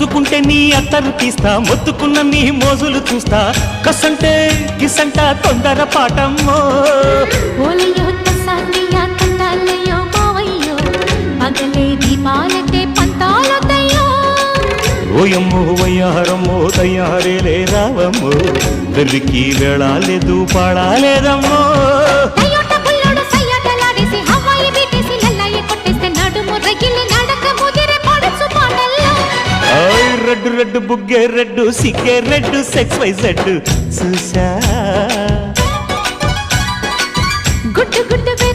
ముట్టుకుంటే నీ అత్తరు తీస్తా మొత్తుకున్న నీ మోజులు చూస్తా. కసంటే గిసంట తొందర పాటమ్మో. ఓయమ్మో వయ్యారమ్మో తయ్యారేలే రావమ్మో వెర్రికి వెళ్ళాలేదు పాడాలేదమ్మో రెడ్డు రెడ్డు బుగ్గే రెడ్డు సిగ్గే రెడ్డు సెక్స్ వై జెడ్ చూసా గుడ్డు గుడ్డు.